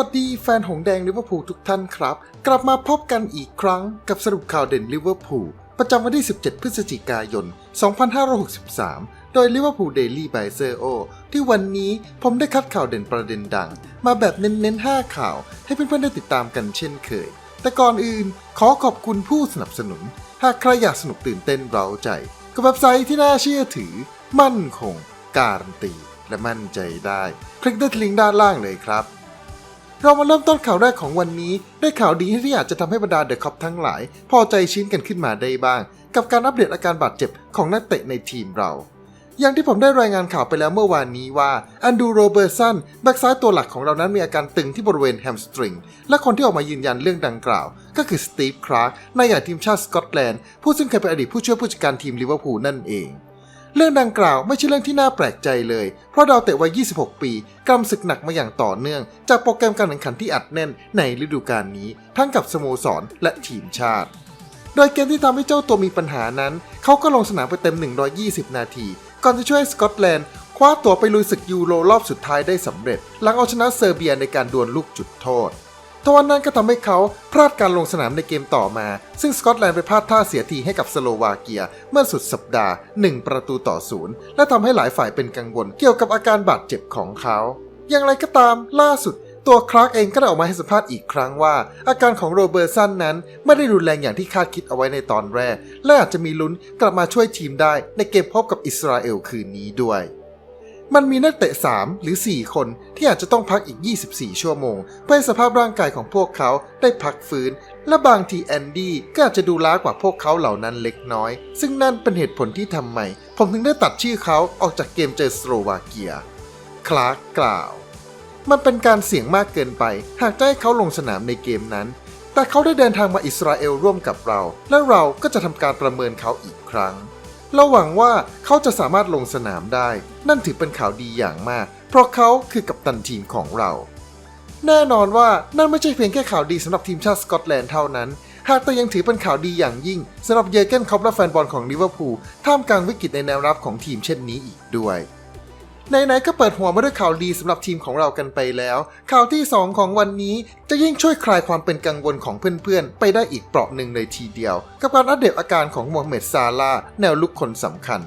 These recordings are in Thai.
สวัสดีแฟนหงแดงลิเวอร์พูลทุกท่านครับ กลับมาพบกันอีกครั้งกับสรุปข่าวเด่นลิเวอร์พูลประจำวันที่ 17 พฤศจิกายน 2563 โดยลิเวอร์พูลเดลี่ไบเซอร์โอที่วันนี้ผมได้คัดข่าวเด่นประเด็นดัง มาแบบเน้นๆ 5 ข่าว ให้เพื่อนๆ ได้ติดตามกันเช่นเคย แต่ก่อนอื่นขอขอบคุณผู้สนับสนุน หากใครอยากสนุกตื่นเต้นเร้าใจกับเว็บไซต์ที่น่าเชื่อถือ มั่นคง การันตี และมั่นใจได้ คลิกได้ที่ลิงก์ด้านล่างเลยครับ เรามาเริ่มต้นข่าวแรกของวันนี้ ด้วยข่าวดีที่อาจจะทำให้บรรดาเดอะคอปทั้งหลาย พอใจชิ้นกันขึ้นมาได้บ้าง กับการอัปเดตอาการบาดเจ็บของนักเตะในทีมเรา อย่างที่ผมได้รายงานข่าวไปแล้วเมื่อวานนี้ว่าอันดูโรเบอร์สันแบ็กซ้ายตัวหลักของเรานั้นมีอาการตึงที่บริเวณแฮมสตริง และคนที่ออกมายืนยันเรื่องดังกล่าว ก็คือสตีฟคลาร์กนายใหญ่ทีมชาติสกอตแลนด์ผู้ซึ่งเคยเป็นอดีตผู้ช่วยผู้จัดการทีมลิเวอร์พูลนั่นเอง เรื่องดังกล่าวไม่ใช่เรื่องที่น่าแปลกใจเลย เพราะดาวเตะวัย 26 ปีกำศึกหนักมาอย่างต่อเนื่อง จากโปรแกรมการแข่งขันที่อัดแน่นในฤดูกาลนี้ ทั้งกับสโมสรและทีมชาติ โดยเกมที่ทำให้เจ้าตัวมีปัญหานั้น เขาก็ลงสนามไปเต็ม 120 นาที ก่อนจะช่วยสกอตแลนด์คว้าตัวไปลุยศึกยูโรรอบสุดท้ายได้สำเร็จ หลังเอาชนะเซอร์เบียในการดวลลูกจุดโทษ ทวันนั้นก็ทำให้เขาพลาดการลงสนามในเกมต่อมา ซึ่งสกอตแลนด์ไปพลาดท่าเสียทีให้กับสโลวาเกีย เมื่อสุดสัปดาห์ 1 ประตูต่อศูนย์และทำให้หลายฝ่ายเป็นกังวลเกี่ยวกับอาการบาดเจ็บของเขา อย่างไรก็ตามล่าสุด ตัวคลาร์กเองก็ได้ออกมาให้สัมภาษณ์อีกครั้งว่า อาการของโรเบอร์สันนั้น ไม่ได้รุนแรงอย่างที่คาดคิดเอาไว้ในตอนแรก และอาจจะมีลุ้นกลับมาช่วยทีมได้ในเกมพบกับอิสราเอลคืนนี้ด้วย มันมีนักเตะ 3 หรือ 4 คนที่อาจจะต้องพักอีก 24 ชั่วโมง เพื่อให้สภาพร่างกายของพวกเขาได้พักฟื้น และบางทีแอนดี้ก็อาจจะดูล้ากว่าพวกเขาเหล่านั้นเล็กน้อย ซึ่งนั่นเป็นเหตุผลที่ทำไม ผมถึงได้ตัดชื่อเขาออกจากเกมเจอสโลวาเกีย คลาร์กกล่าว มันเป็นการเสี่ยงมากเกินไป หากจะให้เขาลงสนามในเกมนั้น แต่เขาได้เดินทางมาอิสราเอลร่วมกับเรา และเราก็จะทำการประเมินเขาอีกครั้ง เราหวังว่าเขาจะสามารถลงสนามได้ นั่นถือเป็นข่าวดีอย่างมาก เพราะเขาคือกัปตันทีมของเรา แน่นอนว่านั่นไม่ใช่เพียงแค่ข่าวดีสำหรับทีมชาติสกอตแลนด์เท่านั้น หากแต่ยังถือเป็นข่าวดีอย่างยิ่งสำหรับเยอร์เกนคอปและแฟนบอลของลิเวอร์พูลท่ามกลางวิกฤตในแนวรับของทีมเช่นนี้อีกด้วย ไหนๆก็เปิดหัวมาด้วยข่าวดีสำหรับทีมของเรากันไปแล้ว ข่าวที่ 2 ของวันนี้จะยิ่งช่วยคลายความเป็นกังวลของเพื่อนๆ ไปได้อีกเปราะหนึ่งเลยทีเดียว กับการอัปเดตอาการของโมฮัมเหม็ดซาลาแนวลุกคนสำคัญ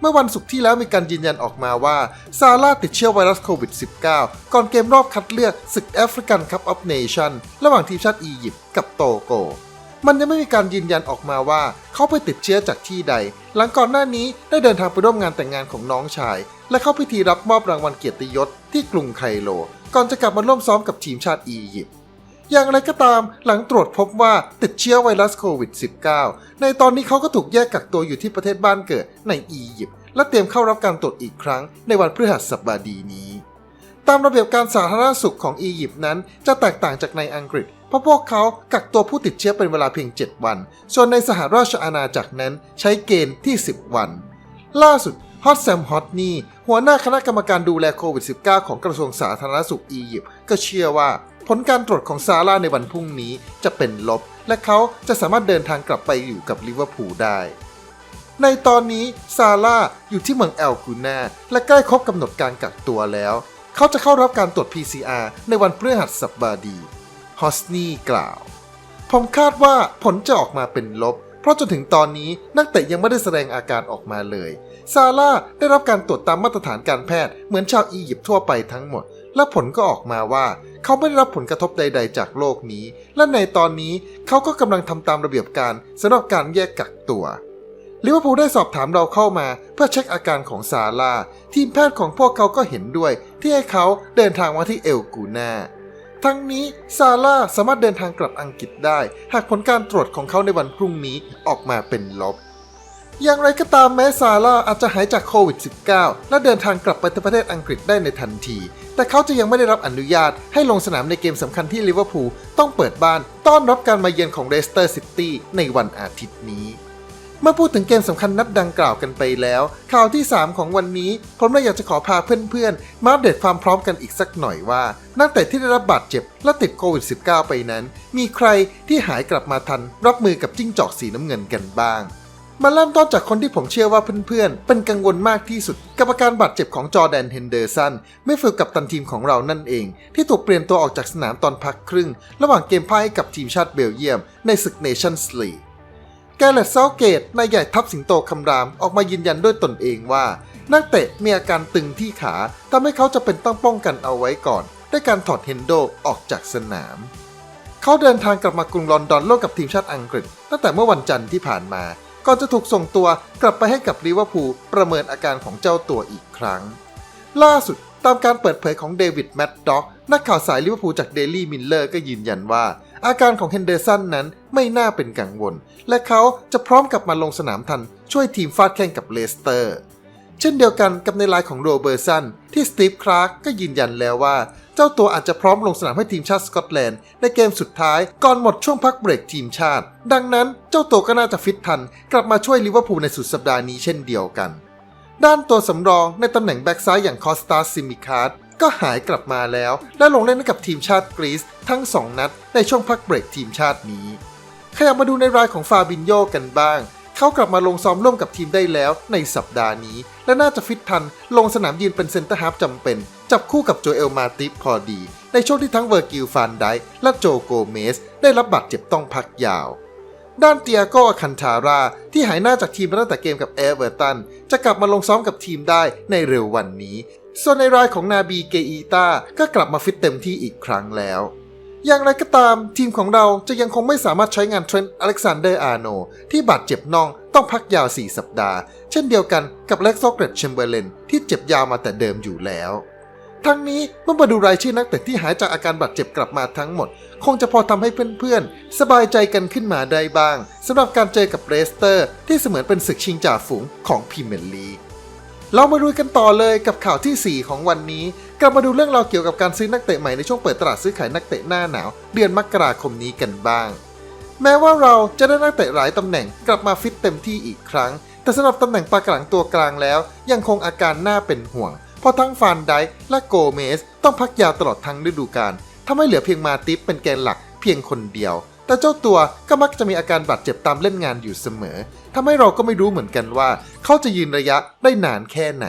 เมื่อวันศุกร์ที่แล้วมีการยืนยันออกมาว่า ซาร่าติดเชื้อไวรัสโควิด -19 ก่อนเกมรอบคัดเลือกศึกแอฟริกันคัพออฟเนชั่นระหว่างทีมชาติอียิปต์กับโตโก มันยังไม่มีการยืนยันออกมาว่าเขาไปติดเชื้อจากที่ใด หลังก่อนหน้านี้ได้เดินทางไปร่วมงานแต่งงานของน้องชาย และเข้าพิธีรับมอบรางวัลเกียรติยศที่กรุงไคโร ก่อนจะกลับมาร่วมซ้อมกับทีมชาติอียิปต์อย่างไรก็ตามหลังตรวจพบว่าติดเชื้อไวรัสโควิด -19 ในตอนนี้เขาก็ถูกแยกกักตัวอยู่ที่ประเทศบ้านเกิดในอียิปต์และเตรียมเข้ารับการตรวจอีกครั้งในวันพฤหัสบดีนี้ ตามระเบียบการสาธารณสุขของอียิปต์นั้นจะแตกต่างจากในอังกฤษ เพราะพวกเขากักตัวผู้ติดเชื้อเป็นเวลาเพียง 7 วัน ส่วนในสหราชอาณาจักรนั้นใช้เกณฑ์ที่ 10 วัน ล่าสุดฮอตแซมฮอตนี่หัวหน้าคณะกรรมการดูแลโควิด -19 ของกระทรวงสาธารณสุขอียิปต์ก็เชื่อว่า ผลการตรวจของซาร่าในวันพรุ่งนี้จะเป็นลบ และเขาจะสามารถเดินทางกลับไปอยู่กับลิเวอร์พูลได้ ในตอนนี้ซาร่าอยู่ที่เมืองแอลกูนาและใกล้ครบกำหนดการกักตัวแล้ว เขาจะเข้ารับการตรวจ PCR ในวันพฤหัสบดี ฮอสนีกล่าว ผมคาดว่าผลจะออกมาเป็นลบ เพราะจนถึงตอนนี้นักเตะยังไม่ได้แสดงอาการออกมาเลย ซาร่าได้รับการตรวจตามมาตรฐานการแพทย์เหมือนชาวอียิปต์ทั่วไปทั้งหมด และผลก็ออกมาว่า เขาไม่ได้รับผลกระทบใด ๆ จากโรคนี้ และในตอนนี้เขาก็กำลังทำตามระเบียบการสำหรับการแยกกักตัวลิเวอร์พูลได้สอบถามเราเข้ามาเพื่อเช็คอาการของซาร่าทีมแพทย์ของพวกเขาก็เห็นด้วย ที่ให้เขาเดินทางมาที่เอลกูนา ทั้งนี้ซาร่าสามารถเดินทางกลับอังกฤษได้ หากผลการตรวจของเขาในวันพรุ่งนี้ออกมาเป็นลบ อย่างไรก็ตามแม้ซาร่าอาจจะหายจากโควิด -19 และเดินทางกลับไปที่ประเทศอังกฤษได้ในทันที แต่เขาจะยังไม่ได้รับอนุญาตให้ลงสนามในเกมสำคัญที่ลิเวอร์พูลต้องเปิดบ้านต้อนรับการมาเยือนของเลสเตอร์ซิตี้ในวันอาทิตย์นี้ เมื่อพูดถึงเกมสำคัญนัดดังกล่าวกันไปแล้ว ข่าวที่ 3 ของวันนี้ ผมเลยอยากจะขอพาเพื่อนๆ มาอัปเดตความพร้อมกันอีกสักหน่อยว่า นักเตะที่ได้รับบาดเจ็บและติดโควิด -19 ไปนั้น มีใครที่หายกลับมาทัน รับมือกับจิ้งจอกสีน้ำเงินกันบ้าง มาเริ่มต้นจากคนที่ผมเชื่อว่าเพื่อนๆ เป็นกังวลมากที่สุด กับอาการบาดเจ็บของจอแดนเฮนเดอร์สันไม่ฟิลกับตันทีมของเรานั่นเอง ที่ถูกเปลี่ยนตัวออกจากสนามตอนพักครึ่ง ระหว่างเกมพ่ายให้กับทีมชาติเบลเยียม ในศึกเนชั่นส์ลีก กเลตเซาเกตนายใหญ่ทัพสิงโตคำรามออกมายืนยันด้วยตนเองว่า นักเตะมีอาการตึงที่ขาทำให้เขาจะเป็นต้องป้องกันเอาไว้ก่อน ด้วยการถอดเฮนโดออกจากสนาม เขาเดินทางกลับมากรุงลอนดอนร่วมกับทีมชาติอังกฤษ ตั้งแต่เมื่อวันจันทร์ที่ผ่านมาก่อนจะถูกส่งตัวกลับไปให้กับลิเวอร์พูลประเมินอาการของเจ้าตัวอีกครั้ง ล่าสุด ตามการเปิดเผยของเดวิดแมดด็อกนักข่าวสายลิเวอร์พูลจากเดลี่มิลเลอร์ก็ยืนยันว่า อาการของเฮนเดอร์สันนั้นไม่น่าเป็นกังวล และเขาจะพร้อมกลับมาลงสนามทัน ช่วยทีมฟาดแข่งกับเลสเตอร์ เช่นเดียวกันกับในลน์ของโรเบอร์สันที่สตีฟคลาร์กก็ยืนยันแล้วว่า เจ้าตัวอาจจะพร้อมลงสนามให้ทีมชาติสกอตแลนด์ในเกมสุดท้ายก่อนหมดช่วงพักเบรกทีมชาติ ดังนั้นเจ้าตัวก็น่าจะฟิตทัน กลับมาช่วยลิเวอร์พูลในสุดสัปดาห์นี้เช่นเดียวกัน ด้านตัวสำรองในตำแหน่งแบ็กซ้ายอย่างคอสตาซิมิคาร์ดก็หายกลับมาแล้ว และลงเล่นกับทีมชาติกรีซทั้ง 2 นัดในช่วงพักเบรกทีมชาตินี้ขยับมาดูในรายของฟาบินโยกันบ้าง เขากลับมาลงซ้อมร่วมกับทีมได้แล้วในสัปดาห์นี้ และน่าจะฟิตทันลงสนามยืนเป็นเซนเตอร์ฮาฟจำเป็น จับคู่กับโจเอลมาติฟพอดี ในช่วงที่ทั้งเวอร์กิลฟานไดและโจโกเมส ได้รับบาดเจ็บต้องพักยาว ด้านเตียโกอาคันทาราที่หายหน้าจากทีมมาตั้งแต่เกมกับเอเวอร์ตัน จะกลับมาลงซ้อมกับทีมได้ในเร็ววันนี้ ส่วนในรายของนาบีเกอีตาก็กลับมาฟิตเต็มที่อีกครั้งแล้ว อย่างไรก็ตามทีมของเราจะยังคงไม่สามารถใช้งานเทรนต์อเล็กซานเดอร์อาร์โน ที่บาดเจ็บน่องต้องพักยาว 4 สัปดาห์ เช่นเดียวกันกับเล็กโซเกรตเชมเบอร์เลนที่เจ็บยาวมาแต่เดิมอยู่แล้ว ทั้งนี้เมื่อมาดูรายชื่อนักเตะที่หายจากอาการบาดเจ็บกลับมาทั้งหมด คงจะพอทำให้เพื่อนๆ สบายใจกันขึ้นมาได้บ้างสำหรับการเจอกับเรสเตอร์ ที่เสมือนเป็นศึกชิงจ่าฝูงของพรีเมียร์ลีกเรามาดูกันต่อเลยกับข่าวที่ 4 ของวันนี้ กลับมาดูเรื่องราวเกี่ยวกับการซื้อนักเตะใหม่ในช่วงเปิดตลาดซื้อขายนักเตะหน้าหนาว เดือนมกราคมนี้กันบ้าง แม้ว่าเราจะได้นักเตะหลายตำแหน่งกลับมาฟิตเต็มที่อีกครั้ง แต่สำหรับตำแหน่งปากระหลังตัวกลางแล้ว ยังคงอาการน่าเป็นห่วง เพราะทั้งฟานไดค์และโกเมสต้องพักยาวตลอดทั้งฤดูกาลทำให้เหลือเพียงมาติฟเป็นแกนหลักเพียงคนเดียว แต่เจ้าตัวก็มักจะมีอาการบาดเจ็บตามเล่นงานอยู่เสมอทำให้เราก็ไม่รู้เหมือนกันว่า เขาจะยืนระยะได้นานแค่ไหน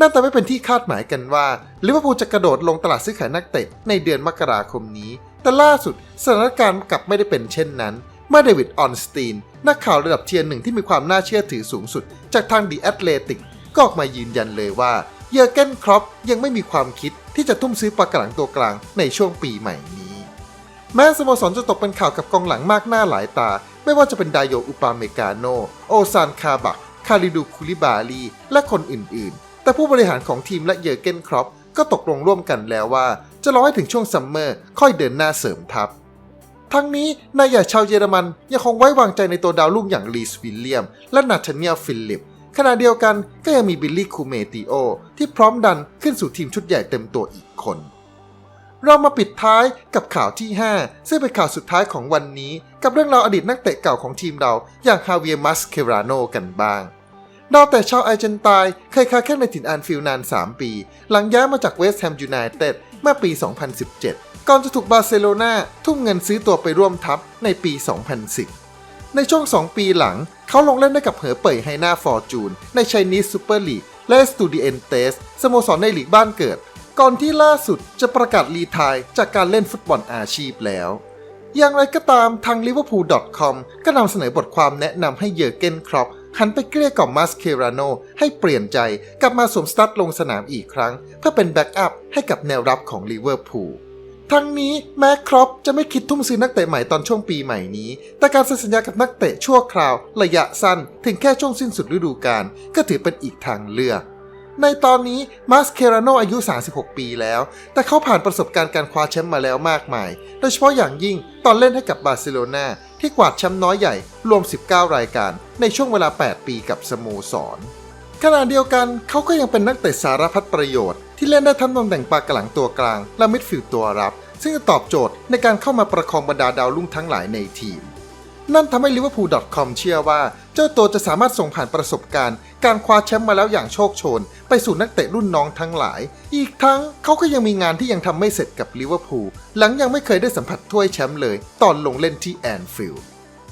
นั่นแต่ไม่เป็นที่คาดหมายกันว่าลิเวอร์พูลจะกระโดดลงตลาดซื้อขายนักเตะในเดือนมกราคมนี้ แต่ล่าสุดสถานการณ์กลับไม่ได้เป็นเช่นนั้น เมื่อเดวิดออนสตีน นักข่าวระดับเทียร์หนึ่งที่มีความน่าเชื่อถือสูงสุด จากทางดีแอตเลติกก็ออกมายืนยันเลยว่า เยอร์เกนครอปยังไม่มีความคิดที่จะทุ่มซื้อปากกระหลังตัวกลางในช่วงปีใหม่นี้ แม้สโมสรจะตกเป็นข่าวกับกองหลังมากหน้าหลายตา ไม่ว่าจะเป็นไดโยอุปาเมกาโน โอซานคาบัก คาริดูคูลิบาลี และคนอื่นๆ แต่ผู้บริหารของทีมและเยอร์เกนครอปก็ตกลงร่วมกันแล้วว่า จะรอให้ถึงช่วงซัมเมอร์ค่อยเดินหน้าเสริมทัพทั้งนี้นายใหญ่ชาวเยอรมันยังคงไว้วางใจในตัวดาวรุ่งอย่างลีสวิลเลียม และนาธาเนียลฟิลลิป ขณะเดียวกันก็ยังมีบิลลี่คูเมติโอที่พร้อมดันขึ้นสู่ทีมชุดใหญ่เต็มตัวอีกคน เรามาปิดท้ายกับข่าวที่ 5 ซึ่งเป็นข่าวสุดท้ายของวันนี้ กับเรื่องราวอดีตนักเตะเก่าของทีมเราอย่างฮาเวียมัสเคราโนกันบ้างดาวแต่ชาวอาร์เจนตายเคยค้าแข้งในถิ่นแอนฟิลนาน 3 ปี หลังย้ายมาจากเวสต์แฮมยูไนเต็ดเมื่อปี 2017 ก่อนจะถูกบาร์เซโลนาทุ่มเงินซื้อตัวไปร่วมทัพในปี 2010 ในช่วง 2 ปีหลัง เขาลงเล่นได้กับเหอเป่ยไฮนาฟอร์จูน ในไชนีสซูเปอร์ลีกและสตูดิเอนเตสสโมสรในลีกบ้านเกิด ก่อนที่ล่าสุดจะประกาศรีทายจากการเล่นฟุตบอลอาชีพแล้ว อย่างไรก็ตามทาง liverpool.com ก็นำเสนอบทความแนะนำให้เยอร์เกนครอปหันไปเกลี้ยกล่อมมาสเคราโนให้เปลี่ยนใจกลับมาสวมสตั๊ดลงสนามอีกครั้ง เพื่อเป็นแบ็กอัพให้กับแนวรับของลิเวอร์พูล ทั้งนี้แม้ครอปจะไม่คิดทุ่มซื้อนักเตะใหม่ตอนช่วงปีใหม่นี้ แต่การเซ็นสัญญากับนักเตะชั่วคราว ระยะสั้นถึงแค่ช่วงสิ้นสุดฤดูกาลก็ถือเป็นอีกทางเลือก ในตอนนี้มาสเคราโนอายุ 36 ปีแล้ว แต่เขาผ่านประสบการณ์การคว้าแชมป์มาแล้วมากมาย โดยเฉพาะอย่างยิ่งตอนเล่นให้กับบาร์เซโลนาที่กวาดแชมป์น้อยใหญ่รวม 19 รายการ ในช่วงเวลา 8 ปีกับสโมสรขณะเดียวกันเขาก็ยังเป็นนักเตะสารพัดประโยชน์ ที่เล่นได้ทั้งตำแหน่งปากระหลังตัวกลาง และมิดฟิลด์ตัวรับ ซึ่งจะตอบโจทย์ในการเข้ามาประคองบรรดาดาวรุ่งทั้งหลายในทีม นั่นทำให้ liverpool.com เชื่อว่า เจ้าตัวจะสามารถส่งผ่านประสบการณ์ การคว้าแชมป์มาแล้วอย่างโชคโชน ไปสู่นักเตะรุ่นน้องทั้งหลาย อีกทั้งเขาก็ยังมีงานที่ยังทำไม่เสร็จกับลิเวอร์พูลหลังยังไม่เคยได้สัมผัสถ้วยแชมป์เลย ตอนลงเล่นที่แอนฟิลด์